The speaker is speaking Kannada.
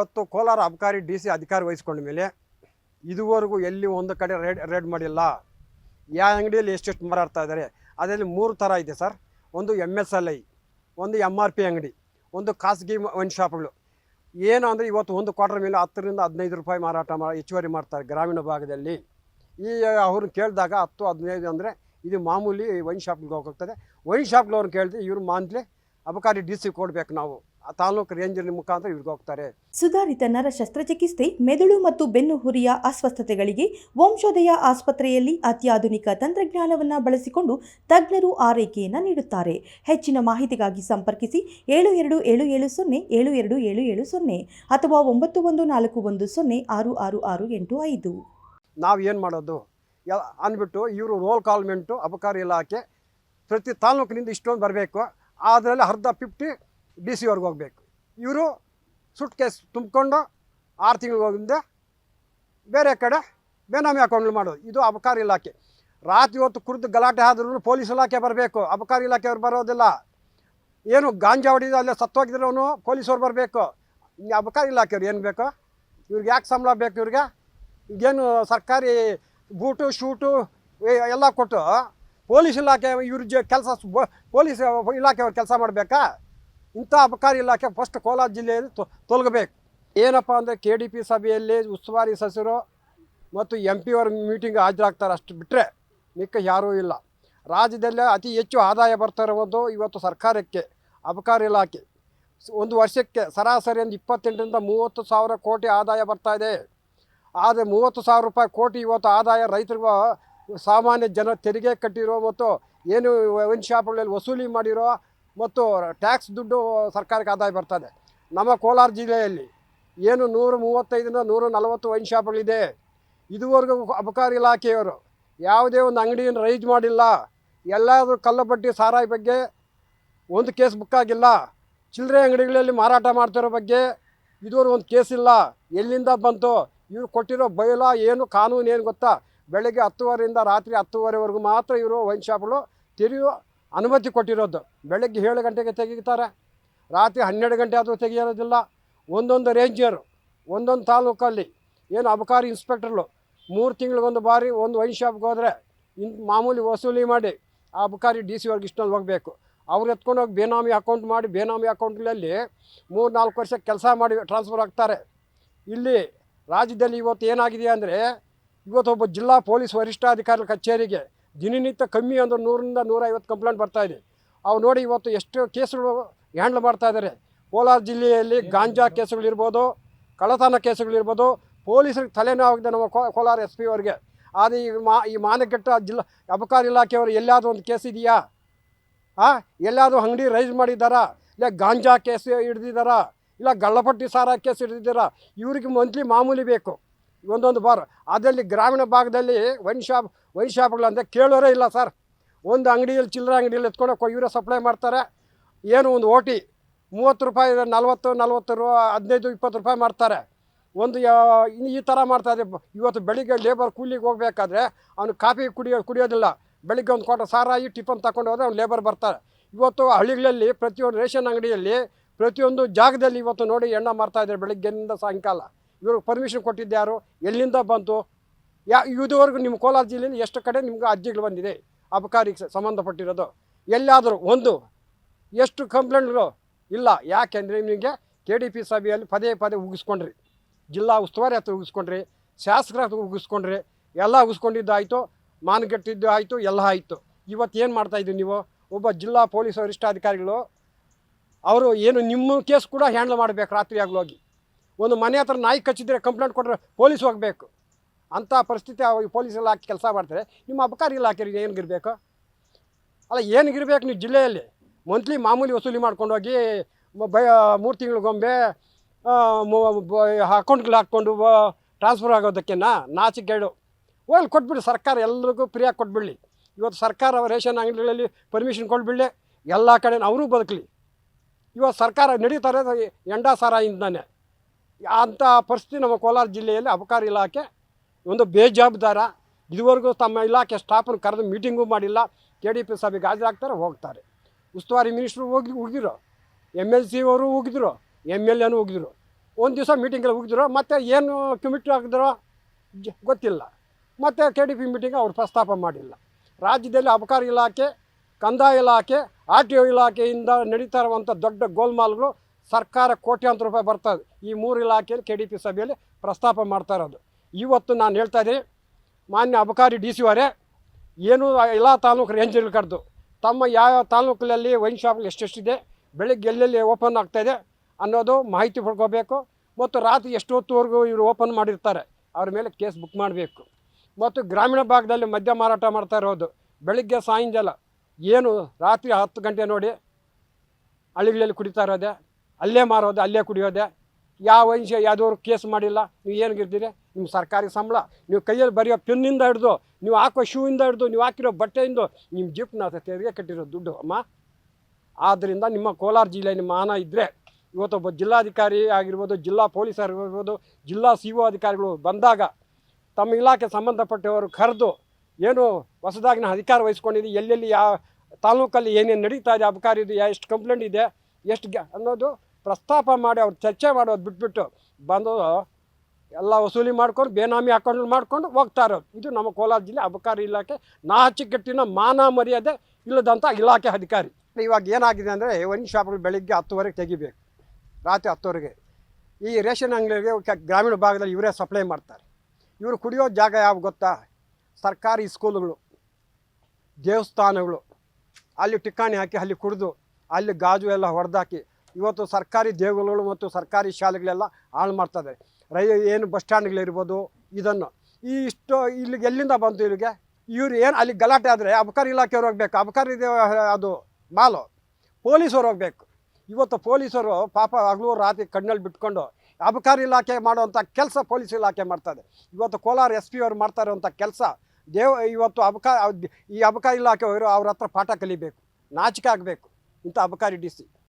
ಇವತ್ತು ಕೋಲಾರ ಅಬಕಾರಿ ಡಿ ಸಿ ಅಧಿಕಾರಿ ವಹಿಸ್ಕೊಂಡ ಮೇಲೆ ಇದುವರೆಗೂ ಎಲ್ಲಿ ಒಂದು ಕಡೆ ರೇಡ್ ರೇಡ್ ಮಾಡಿಲ್ಲ. ಯಾವ ಅಂಗಡಿಯಲ್ಲಿ ಎಷ್ಟೆಷ್ಟು ಮಾರಾಡ್ತಾ ಇದ್ದಾರೆ ಅದರಲ್ಲಿ ಮೂರು ಥರ ಇದೆ ಸರ್. ಒಂದು ಎಂ ಎಸ್ ಎಲ್ ಐ, ಒಂದು ಎಂ ಆರ್ ಪಿ ಅಂಗಡಿ, ಒಂದು ಖಾಸಗಿ ವೈನ್ ಶಾಪ್ಗಳು. ಏನು ಅಂದರೆ ಇವತ್ತು ಒಂದು ಕ್ವಾರ್ಟರ್ ಮೇಲೆ ಹತ್ತರಿಂದ ಹದಿನೈದು ರೂಪಾಯಿ ಮಾರಾಟ ಮಾ, ಹೆಚ್ಚುವರಿ ಮಾಡ್ತಾರೆ ಗ್ರಾಮೀಣ ಭಾಗದಲ್ಲಿ. ಈ ಅವ್ರನ್ನ ಕೇಳಿದಾಗ ಹತ್ತು, ಹದಿನೈದು ಅಂದರೆ ಇದು ಮಾಮೂಲಿ ವೈನ್ ಶಾಪ್ಗೆ ಹೋಗ್ತದೆ. ವೈನ್ ಶಾಪ್ಗಳವ್ರನ್ನ ಕೇಳಿದ್ರೆ ಇವ್ರು ಮಾಂತ್ಲಿ ಅಬಕಾರಿ ಡಿ ಸಿ ಕೊಡ್ಬೇಕು ನಾವು. ತಾಲೂಕು ರೇಂಜರ್ ಮುಖಾಂತರ ಇವ್ರಿಗೆ ಹೋಗ್ತಾರೆ. ಸುಧಾರಿತ ನರ ಶಸ್ತ್ರಚಿಕಿತ್ಸೆ ಮೆದುಳು ಮತ್ತು ಬೆನ್ನು ಹುರಿಯ ಅಸ್ವಸ್ಥತೆಗಳಿಗೆ ವಂಶೋದಯ ಆಸ್ಪತ್ರೆಯಲ್ಲಿ ಅತ್ಯಾಧುನಿಕ ತಂತ್ರಜ್ಞಾನವನ್ನು ಬಳಸಿಕೊಂಡು ತಜ್ಞರು ಆರೈಕೆಯನ್ನು ನೀಡುತ್ತಾರೆ. ಹೆಚ್ಚಿನ ಮಾಹಿತಿಗಾಗಿ ಸಂಪರ್ಕಿಸಿ ಏಳು ಎರಡು ಏಳು ಏಳು ಸೊನ್ನೆ ಏಳು ಎರಡು ಏಳು ಏಳು ಸೊನ್ನೆ ಅಥವಾ ಒಂಬತ್ತು ಒಂದು ನಾಲ್ಕು ಒಂದು ಸೊನ್ನೆ ಆರು ಆರು ಆರು ಎಂಟು ಐದು. ನಾವು ಏನು ಮಾಡೋದು? ಅಂದ್ಬಿಟ್ಟು ಇವರು ರೋಲ್ ಕಾಲ್ಮೆಂಟು ಅಬಕಾರಿ ಇಲಾಖೆ ಪ್ರತಿ ತಾಲೂಕಿನಿಂದ ಇಷ್ಟೊಂದು ಬರಬೇಕು. ಅದರಲ್ಲಿ ಅರ್ಧ ಫಿಫ್ಟಿ ಡಿ ಸಿ ಹೋಗಬೇಕು. ಇವರು ಸುಟ್ ಕೇಸ್ ತುಂಬಿಕೊಂಡು ಆರು ತಿಂಗಳು ಹೋಗಿಂದೆ ಬೇರೆ ಕಡೆ ಬೇನಾಮಿ ಅಕೌಂಟ್ ಮಾಡೋದು. ಇದು ಅಬಕಾರಿ ಇಲಾಖೆ. ರಾತ್ರಿ ಹೊತ್ತು ಕುರಿದು ಗಲಾಟೆ ಆದ್ರೂ ಪೊಲೀಸ್ ಇಲಾಖೆ ಬರಬೇಕು. ಅಬಕಾರಿ ಇಲಾಖೆಯವ್ರು ಬರೋದಿಲ್ಲ. ಏನು ಗಾಂಜಾ ಹೊಡಿದ ಅಲ್ಲೇ ಸತ್ತೋಗಿದ್ರವನು ಪೊಲೀಸವ್ರು ಬರಬೇಕು. ಅಬಕಾರಿ ಇಲಾಖೆಯವ್ರು ಏನು ಬೇಕು, ಇವ್ರಿಗೆ ಯಾಕೆ ಸಂಬಳ ಬೇಕು ಇವ್ರಿಗೆ? ಈಗೇನು ಸರ್ಕಾರಿ ಬೂಟು, ಶೂಟು ಎಲ್ಲ ಕೊಟ್ಟು ಪೊಲೀಸ್ ಇಲಾಖೆ ಇವ್ರ ಜ ಕೆಲಸ ಪೊಲೀಸ್ ಇಲಾಖೆಯವ್ರು ಕೆಲಸ ಮಾಡಬೇಕಾ? ಇಂಥ ಅಬಕಾರಿ ಇಲಾಖೆ ಫಸ್ಟ್ ಕೋಲಾರ ಜಿಲ್ಲೆಯಲ್ಲಿ ತೊಲಗಬೇಕು. ಏನಪ್ಪ ಅಂದರೆ ಕೆ ಡಿ ಪಿ ಸಭೆಯಲ್ಲಿ ಉಸ್ತುವಾರಿ ಸಚಿವರು ಮತ್ತು ಎಂ ಪಿ ಅವ್ರ ಮೀಟಿಂಗ್ ಹಾಜರಾಗ್ತಾರೆ ಅಷ್ಟು ಬಿಟ್ಟರೆ ಮಿಕ್ಕ ಯಾರೂ ಇಲ್ಲ. ರಾಜ್ಯದಲ್ಲೇ ಅತಿ ಹೆಚ್ಚು ಆದಾಯ ಬರ್ತಾ ಇರುವುದು ಇವತ್ತು ಸರ್ಕಾರಕ್ಕೆ, ಅಬಕಾರಿ ಇಲಾಖೆ. ಒಂದು ವರ್ಷಕ್ಕೆ ಸರಾಸರಿ ಒಂದು ಇಪ್ಪತ್ತೆಂಟರಿಂದ ಮೂವತ್ತು ಸಾವಿರ ಕೋಟಿ ಆದಾಯ ಬರ್ತಾ ಇದೆ. ಆದರೆ ಮೂವತ್ತು ಸಾವಿರ ರೂಪಾಯಿ ಕೋಟಿ ಇವತ್ತು ಆದಾಯ ರೈತರಿಗೂ, ಸಾಮಾನ್ಯ ಜನ ತೆರಿಗೆ ಕಟ್ಟಿರೋ ಮತ್ತು ಏನು ವೈನ್ ಶಾಪ್ಗಳಲ್ಲಿ ವಸೂಲಿ ಮಾಡಿರೋ ಮತ್ತು ಟ್ಯಾಕ್ಸ್ ದುಡ್ಡು ಸರ್ಕಾರಕ್ಕೆ ಆದಾಯ ಬರ್ತದೆ. ನಮ್ಮ ಕೋಲಾರ ಜಿಲ್ಲೆಯಲ್ಲಿ ಏನು ನೂರು ಮೂವತ್ತೈದರಿಂದ ನೂರ ನಲವತ್ತು ವೈನ್ ಶಾಪ್ಗಳಿದೆ. ಇದುವರೆಗೂ ಅಬಕಾರಿ ಇಲಾಖೆಯವರು ಯಾವುದೇ ಒಂದು ಅಂಗಡಿಯನ್ನು ರೈಜ್ ಮಾಡಿಲ್ಲ. ಎಲ್ಲಾದರೂ ಕಲ್ಲಬಟ್ಟಿ ಸಾರಾಯಿ ಬಗ್ಗೆ ಒಂದು ಕೇಸ್ ಬುಕ್ ಆಗಿಲ್ಲ. ಚಿಲ್ಲರೆ ಅಂಗಡಿಗಳಲ್ಲಿ ಮಾರಾಟ ಮಾಡ್ತಿರೋ ಬಗ್ಗೆ ಇದುವರೆಗೂ ಒಂದು ಕೇಸ್ ಇಲ್ಲ. ಎಲ್ಲಿಂದ ಬಂತು? ಇವರು ಕೊಟ್ಟಿರೋ ಬಯಲ ಏನು, ಕಾನೂನು ಏನು ಗೊತ್ತಾ? ಬೆಳಗ್ಗೆ ಹತ್ತುವರೆಯಿಂದ ರಾತ್ರಿ ಹತ್ತುವರೆವರೆಗೂ ಮಾತ್ರ ಇವರು ವೈನ್ ಶಾಪ್ಗಳು ತೆರೆಯೋ ಅನುಮತಿ ಕೊಟ್ಟಿರೋದು. ಬೆಳಗ್ಗೆ ಏಳು ಗಂಟೆಗೆ ತೆಗಿತಾರೆ. ರಾತ್ರಿ ಹನ್ನೆರಡು ಗಂಟೆ ಆದರೂ ತೆಗಿಯೋದಿಲ್ಲ. ಒಂದೊಂದು ರೇಂಜರು ಒಂದೊಂದು ತಾಲೂಕಲ್ಲಿ. ಏನು ಅಬಕಾರಿ ಇನ್ಸ್ಪೆಕ್ಟ್ರಲ್ಲು ಮೂರು ತಿಂಗಳಿಗೊಂದು ಬಾರಿ ಒಂದು ವೈನ್ ಶಾಪ್ಗೆ ಹೋದರೆ ಇನ್ ಮಾಮೂಲಿ ವಸೂಲಿ ಮಾಡಿ ಆ ಅಬಕಾರಿ ಡಿ ಸಿ ಅವ್ರಿಗೆ ಇಷ್ಟೊಂದು ಹೋಗಬೇಕು. ಅವ್ರು ಎತ್ಕೊಂಡು ಹೋಗಿ ಬೇನಾಮಿ ಅಕೌಂಟ್ ಮಾಡಿ, ಬೇನಾಮಿ ಅಕೌಂಟ್ಗಳಲ್ಲಿ ಮೂರು ನಾಲ್ಕು ವರ್ಷ ಕೆಲಸ ಮಾಡಿ ಟ್ರಾನ್ಸ್ಫರ್ ಆಗ್ತಾರೆ. ಇಲ್ಲಿ ರಾಜ್ಯದಲ್ಲಿ ಇವತ್ತು ಏನಾಗಿದೆ ಅಂದರೆ ಇವತ್ತು ಒಬ್ಬ ಜಿಲ್ಲಾ ಪೊಲೀಸ್ ವರಿಷ್ಠಾಧಿಕಾರಿ ಕಚೇರಿಗೆ ದಿನನಿತ್ಯ ಕಮ್ಮಿ ಅಂದ್ರೆ ನೂರರಿಂದ ನೂರೈವತ್ತು ಕಂಪ್ಲೇಂಟ್ ಬರ್ತಾ ಇದೆ. ಅವು ನೋಡಿ ಇವತ್ತು ಎಷ್ಟು ಕೇಸುಗಳು ಹ್ಯಾಂಡ್ಲ್ ಮಾಡ್ತಾ ಇದ್ದಾರೆ ಕೋಲಾರ ಜಿಲ್ಲೆಯಲ್ಲಿ ಗಾಂಜಾ ಕೇಸುಗಳಿರ್ಬೋದು ಕಳ್ಳತನ ಕೇಸುಗಳಿರ್ಬೋದು ಪೊಲೀಸರಿಗೆ ತಲೆನೋವಾಗಿದೆ ನಮ್ಮ ಕೋಲಾರ ಎಸ್ ಪಿ ಅವರಿಗೆ. ಆದರೆ ಈ ಮಾ, ಈ ಮಾನಕೆಟ್ಟ ಜಿಲ್ಲಾ, ಅಬಕಾರಿ ಇಲಾಖೆಯವರು ಎಲ್ಲಾದರೂ ಒಂದು ಕೇಸ್ ಇದೆಯಾ? ಹಾಂ ಎಲ್ಲಾದರೂ ಅಂಗಡಿ ರೈಸ್ ಮಾಡಿದ್ದಾರಾ? ಇಲ್ಲ ಗಾಂಜಾ ಕೇಸ್ ಹಿಡ್ದಿದ್ದಾರಾ? ಇಲ್ಲ ಗಳ್ಳಪಟ್ಟಿ ಸಾರ ಕೇಸ್ ಹಿಡ್ದಿದ್ದಾರಾ? ಇವ್ರಿಗೆ ಮಂತ್ಲಿ ಮಾಮೂಲಿ ಬೇಕು. ಒಂದೊಂದು ಬಾರ್. ಅದರಲ್ಲಿ ಗ್ರಾಮೀಣ ಭಾಗದಲ್ಲಿ ವೈನ್ ಶಾಪ್, ವೈನ್ ಶಾಪ್ಗಳಂದರೆ ಕೇಳೋರೇ ಇಲ್ಲ ಸರ್. ಒಂದು ಅಂಗಡಿಯಲ್ಲಿ, ಚಿಲ್ಲರೆ ಅಂಗಡಿಯಲ್ಲಿ ಎತ್ಕೊಂಡು ಇವರೇ ಸಪ್ಲೈ ಮಾಡ್ತಾರೆ. ಏನು ಒಂದು ಓಟಿ ಮೂವತ್ತು ರೂಪಾಯಿ, ನಲ್ವತ್ತು ನಲ್ವತ್ತು ರೂ, ಹದಿನೈದು, ಇಪ್ಪತ್ತು ರೂಪಾಯಿ ಮಾಡ್ತಾರೆ. ಒಂದು ಈ ಥರ ಇದೆ ಇವತ್ತು ಬೆಳಿಗ್ಗೆ ಲೇಬರ್ ಕೂಲಿಗೆ ಹೋಗ್ಬೇಕಾದ್ರೆ ಅವನು ಕಾಫಿ ಕುಡಿಯೋ, ಕುಡಿಯೋದಿಲ್ಲ. ಬೆಳಿಗ್ಗೆ ಒಂದು ಕೋಟ ಸಾರಾಯಿ ಟಿಫನ್ ತಗೊಂಡು ಹೋದರೆ ಅವ್ನು ಲೇಬರ್ ಬರ್ತಾರೆ. ಇವತ್ತು ಹಳ್ಳಿಗಳಲ್ಲಿ ಪ್ರತಿಯೊಂದು ರೇಷನ್ ಅಂಗಡಿಯಲ್ಲಿ ಪ್ರತಿಯೊಂದು ಜಾಗದಲ್ಲಿ ಇವತ್ತು ನೋಡಿ ಎಣ್ಣೆ ಮಾರ್ತಾಯಿದ್ದಾರೆ ಬೆಳಿಗ್ಗೆಯಿಂದ ಸಾಯಂಕಾಲ. ಇವ್ರಿಗೆ ಪರ್ಮಿಷನ್ ಕೊಟ್ಟಿದ್ದು ಎಲ್ಲಿಂದ ಬಂತು? ಯಾ, ಇದುವರೆಗೂ ನಿಮ್ಮ ಕೋಲಾರ ಜಿಲ್ಲೆಯಲ್ಲಿ ಎಷ್ಟು ಕಡೆ ನಿಮ್ಗೆ ಅರ್ಜಿಗಳು ಬಂದಿದೆ? ಅಬಕಾರಿಗೆ ಸಂಬಂಧಪಟ್ಟಿರೋದು. ಎಲ್ಲಾದರೂ ಒಂದು, ಎಷ್ಟು ಕಂಪ್ಲೇಂಟ್ಗಳು? ಇಲ್ಲ. ಯಾಕೆಂದರೆ ನಿಮಗೆ ಕೆ ಡಿ ಪಿ ಸಭೆಯಲ್ಲಿ ಪದೇ ಪದೇ ಉಗಿಸ್ಕೊಂಡ್ರಿ. ಜಿಲ್ಲಾ ಉಸ್ತುವಾರಿ ಹತ್ರ ಉಗಿಸ್ಕೊಂಡ್ರಿ. ಶಾಸಕರ ಹತ್ರ ಉಗಿಸ್ಕೊಂಡ್ರಿ. ಎಲ್ಲ ಉಗಿಸ್ಕೊಂಡಿದ್ದು ಆಯಿತು. ಮಾನಗಟ್ಟಿದ್ದು ಆಯಿತು. ಎಲ್ಲ ಆಯಿತು. ಇವತ್ತು ಏನು ಮಾಡ್ತಾಯಿದ್ದೀವಿ ನೀವು? ಒಬ್ಬ ಜಿಲ್ಲಾ ಪೊಲೀಸ್ ವರಿಷ್ಠಾಧಿಕಾರಿಗಳು, ಅವರು ಏನು ನಿಮ್ಮ ಕೇಸ್ ಕೂಡ ಹ್ಯಾಂಡಲ್ ಮಾಡಬೇಕು ರಾತ್ರಿ ಹೋಗಿ ಒಂದು ಮನೆ ಹತ್ರ ನಾಯಿ ಕಚ್ಚಿದ್ರೆ ಕಂಪ್ಲೇಂಟ್ ಕೊಟ್ಟರೆ ಪೊಲೀಸ್ ಹೋಗಬೇಕು. ಅಂಥ ಪರಿಸ್ಥಿತಿ ಅವಾಗ ಪೊಲೀಸ್ ಹಾಕಿ ಕೆಲಸ ಮಾಡ್ತಾರೆ. ನಿಮ್ಮ ಅಬಕಾರಿ ಇಲಾಖೆಗೆ ಏನಿಗಿರಬೇಕು ಅಲ್ಲ ಏನಿಗಿರ್ಬೇಕು ನೀವು ಜಿಲ್ಲೆಯಲ್ಲಿ? ಮಂತ್ಲಿ ಮಾಮೂಲಿ ವಸೂಲಿ ಮಾಡ್ಕೊಂಡು ಹೋಗಿ ಬೈ, ಮೂರು ತಿಂಗಳಿಗೊಮ್ಮೆ ಅಕೌಂಟ್ಗಳು ಹಾಕ್ಕೊಂಡು ಟ್ರಾನ್ಸ್ಫರ್ ಆಗೋದಕ್ಕೆನಾ? ಗೈಡು ಹೋಗಿ ಕೊಟ್ಬಿಡಿ ಸರ್ಕಾರ, ಎಲ್ರಿಗೂ ಫ್ರೀಯಾಗಿ ಕೊಟ್ಬಿಡಲಿ. ಇವತ್ತು ಸರ್ಕಾರ ರೇಷನ್ ಅಂಗಡಿಗಳಲ್ಲಿ ಪರ್ಮಿಷನ್ ಕೊಟ್ಬಿಡಲಿ. ಎಲ್ಲ ಕಡೆ ಅವರು ಬದುಕಲಿ. ಇವತ್ತು ಸರ್ಕಾರ ನಡೀತಾರೆ, ಎಂಡ ಸಾರಾಯಿಂದಾನೆ ಅಂಥ ಪರಿಸ್ಥಿತಿ ನಮ್ಮ ಕೋಲಾರ ಜಿಲ್ಲೆಯಲ್ಲಿ ಅಬಕಾರಿ ಇಲಾಖೆ ಒಂದು ಬೇಜವಾಬ್ದಾರ. ಇದುವರೆಗೂ ತಮ್ಮ ಇಲಾಖೆ ಸ್ಟಾಫನ್ನು ಕರೆದು ಮೀಟಿಂಗು ಮಾಡಿಲ್ಲ. ಕೆ ಡಿ ಪಿ ಸಭೆಗೆ ಹಾಜರಾಗ್ತಾರೆ, ಹೋಗ್ತಾರೆ. ಉಸ್ತುವಾರಿ ಮಿನಿಸ್ಟ್ರು ಹೋಗಿ ಹೋಗಿದ್ರು ಎಂ ಎಲ್ ಸಿ ಅವರು ಹೋಗಿದ್ರು ಎಂ ಎಲ್ ಎನೂ ಹೋಗಿದ್ರು ಒಂದು ದಿವಸ ಮೀಟಿಂಗಲ್ಲಿ ಹೋಗಿದ್ರು ಮತ್ತು ಏನು ಕಮಿಟ್ ಹಾಕಿದ್ರೋ ಜ ಗೊತ್ತಿಲ್ಲ. ಮತ್ತು ಕೆ ಡಿ ಪಿ ಮೀಟಿಂಗ್ ಅವ್ರು ಪ್ರಸ್ತಾಪ ಮಾಡಿಲ್ಲ. ರಾಜ್ಯದಲ್ಲಿ ಅಬಕಾರಿ ಇಲಾಖೆ, ಕಂದಾಯ ಇಲಾಖೆ, ಆರ್ ಟಿ ಒ ಇಲಾಖೆಯಿಂದ ನಡೀತಾ ಇರುವಂಥ ದೊಡ್ಡ ಗೋಲ್ಮಾಲ್ಗಳು ಸರ್ಕಾರ ಕೋಟ್ಯಾಂತರ ರೂಪಾಯಿ ಬರ್ತದೆ ಈ ಮೂರು ಇಲಾಖೆಯಲ್ಲಿ ಕೆ ಡಿ ಪಿ ಸಭೆಯಲ್ಲಿ ಪ್ರಸ್ತಾಪ ಮಾಡ್ತಾ ಇರೋದು. ಇವತ್ತು ನಾನು ಹೇಳ್ತಾ ಇದ್ದೀನಿ, ಮಾನ್ಯ ಅಬಕಾರಿ ಡಿ ಸಿ ಅವರೇ, ಏನು ಎಲ್ಲ ತಾಲೂಕು ರೇಂಜಲ್ಲಿ ಕಡ್ದು, ತಮ್ಮ ಯಾವ ತಾಲೂಕಲ್ಲಿ ವೈನ್ ಶಾಪ್ ಎಷ್ಟೆಷ್ಟಿದೆ, ಬೆಳಿಗ್ಗೆ ಎಲ್ಲೆಲ್ಲಿ ಓಪನ್ ಆಗ್ತಾಯಿದೆ ಅನ್ನೋದು ಮಾಹಿತಿ ಪಡ್ಕೋಬೇಕು. ಮತ್ತು ರಾತ್ರಿ ಎಷ್ಟು ಹೊತ್ತುವರೆಗೂ ಇವರು ಓಪನ್ ಮಾಡಿರ್ತಾರೆ, ಅವ್ರ ಮೇಲೆ ಕೇಸ್ ಬುಕ್ ಮಾಡಬೇಕು. ಮತ್ತು ಗ್ರಾಮೀಣ ಭಾಗದಲ್ಲಿ ಮದ್ಯ ಮಾರಾಟ ಮಾಡ್ತಾ ಇರೋದು, ಬೆಳಿಗ್ಗೆ ಸಾಯಂಕಾಲ ಏನು ರಾತ್ರಿ ಹತ್ತು ಗಂಟೆ ನೋಡಿ, ಹಳ್ಳಿಗಳಲ್ಲಿ ಕುಡಿತಾ ಇರೋದೆ ಅಲ್ಲೇ ಮಾರೋದೆ, ಅಲ್ಲೇ ಕುಡಿಯೋದೆ. ಯಾವ ವಂಶ ಯಾವ್ದವ್ರು ಕೇಸ್ ಮಾಡಿಲ್ಲ, ನೀವು ಏನಾಗಿರ್ತೀರಿ ನಿಮ್ಮ ಸರ್ಕಾರಿ ಸಂಬಳ. ನೀವು ಕೈಯಲ್ಲಿ ಬರೆಯೋ ಪೆನ್ನಿಂದ ಹಿಡ್ದು, ನೀವು ಹಾಕೋ ಶೂಯಿಂದ ಹಿಡ್ದು, ನೀವು ಹಾಕಿರೋ ಬಟ್ಟೆಯಿಂದ ನಿಮ್ಮ ಜೀಪ್ನ ತೆರಿಗೆ ಕಟ್ಟಿರೋ ದುಡ್ಡು, ಅಮ್ಮ. ಆದ್ದರಿಂದ ನಿಮ್ಮ ಕೋಲಾರ ಜಿಲ್ಲೆ ನಿಮ್ಮ ಮಾನ ಇದ್ದರೆ ಇವತ್ತೊಬ್ಬ ಜಿಲ್ಲಾಧಿಕಾರಿ ಆಗಿರ್ಬೋದು, ಜಿಲ್ಲಾ ಪೊಲೀಸ್ ಆಗಿರ್ಬೋದು, ಜಿಲ್ಲಾ ಸಿ ಒ ಅಧಿಕಾರಿಗಳು ಬಂದಾಗ ತಮ್ಮ ಇಲಾಖೆ ಸಂಬಂಧಪಟ್ಟವರು ಕರೆದು, ಏನು ಹೊಸದಾಗಿನ ಅಧಿಕಾರ ವಹಿಸ್ಕೊಂಡಿದ್ದೀವಿ ಎಲ್ಲೆಲ್ಲಿ ಯಾವ ತಾಲೂಕಲ್ಲಿ ಏನೇನು ನಡೀತಾ ಇದೆ ಅಬಕಾರಿದು ಎಷ್ಟು ಕಂಪ್ಲೇಂಟ್ ಇದೆ, ಎಷ್ಟು ಅನ್ನೋದು ಪ್ರಸ್ತಾಪ ಮಾಡಿ ಅವ್ರು ಚರ್ಚೆ ಮಾಡೋದು ಬಿಟ್ಬಿಟ್ಟು ಬಂದು ಎಲ್ಲ ವಸೂಲಿ ಮಾಡ್ಕೊಂಡು ಬೇನಾಮಿ ಅಕೌಂಟ್ ಮಾಡ್ಕೊಂಡು ಹೋಗ್ತಾ ಇರೋದು. ಇದು ನಮ್ಮ ಕೋಲಾರ ಜಿಲ್ಲೆ ಅಬಕಾರಿ ಇಲಾಖೆ ನಾಚಿಕೆಟ್ಟಿನ ಮಾನ ಮರ್ಯಾದೆ ಇಲ್ಲದಂಥ ಇಲಾಖೆ ಅಧಿಕಾರಿ. ಇವಾಗ ಏನಾಗಿದೆ ಅಂದರೆ ಒಂದು ಶಾಪ್ಗಳು ಬೆಳಿಗ್ಗೆ ಹತ್ತುವರೆಗೆ ತೆಗಿಬೇಕು. ರಾತ್ರಿ ಹತ್ತುವರೆಗೆ. ಈ ರೇಷನ್ ಅಂಗಡಿಗೆ ಗ್ರಾಮೀಣ ಭಾಗದಲ್ಲಿ ಇವರೇ ಸಪ್ಲೈ ಮಾಡ್ತಾರೆ. ಇವರು ಕುಡಿಯೋ ಜಾಗ ಯಾವ ಗೊತ್ತಾ? ಸರ್ಕಾರಿ ಸ್ಕೂಲುಗಳು, ದೇವಸ್ಥಾನಗಳು. ಅಲ್ಲಿ ಟಿಕ್ಕಾಣಿ ಹಾಕಿ ಅಲ್ಲಿ ಕುಡಿದು, ಅಲ್ಲಿ ಗಾಜು ಎಲ್ಲ ಹೊಡೆದಾಕಿ ಇವತ್ತು ಸರ್ಕಾರಿ ದೇಗುಲಗಳು ಮತ್ತು ಸರ್ಕಾರಿ ಶಾಲೆಗಳೆಲ್ಲ ಹಾಳು ಮಾಡ್ತದೆ. ರೈ, ಏನು ಬಸ್ ಸ್ಟ್ಯಾಂಡ್ಗಳಿರ್ಬೋದು, ಇದನ್ನು. ಈ ಇಷ್ಟು ಇಲ್ಲಿಗೆ ಎಲ್ಲಿಂದ ಬಂತು ಇಲ್ಲಿಗೆ? ಇವ್ರು ಏನು ಅಲ್ಲಿ ಗಲಾಟೆ ಆದರೆ ಅಬಕಾರಿ ಇಲಾಖೆಯವ್ರು ಹೋಗ್ಬೇಕು. ಅಬಕಾರಿ ಅದು ಮಾಲು. ಪೊಲೀಸರು ಹೋಗ್ಬೇಕು. ಇವತ್ತು ಪೊಲೀಸರು ಪಾಪ ಹಗಲು ರಾತ್ರಿ ಕಣ್ಣಲ್ಲಿ ಬಿಟ್ಕೊಂಡು ಅಬಕಾರಿ ಇಲಾಖೆ ಮಾಡುವಂಥ ಕೆಲಸ ಪೊಲೀಸ್ ಇಲಾಖೆ ಮಾಡ್ತದೆ. ಇವತ್ತು ಕೋಲಾರ ಎಸ್ ಪಿ ಅವ್ರು ಮಾಡ್ತಾ ಇರುವಂಥ ಕೆಲಸ. ದೇವ, ಇವತ್ತು ಅಬಕಾ, ಈ ಅಬಕಾರಿ ಇಲಾಖೆಯವರು ಅವ್ರ ಹತ್ರ ಪಾಠ ಕಲಿಬೇಕು. ನಾಚಿಕೆ ಆಗಬೇಕು. ಇಂಥ ಅಬಕಾರಿ ಡಿ ಸಿ.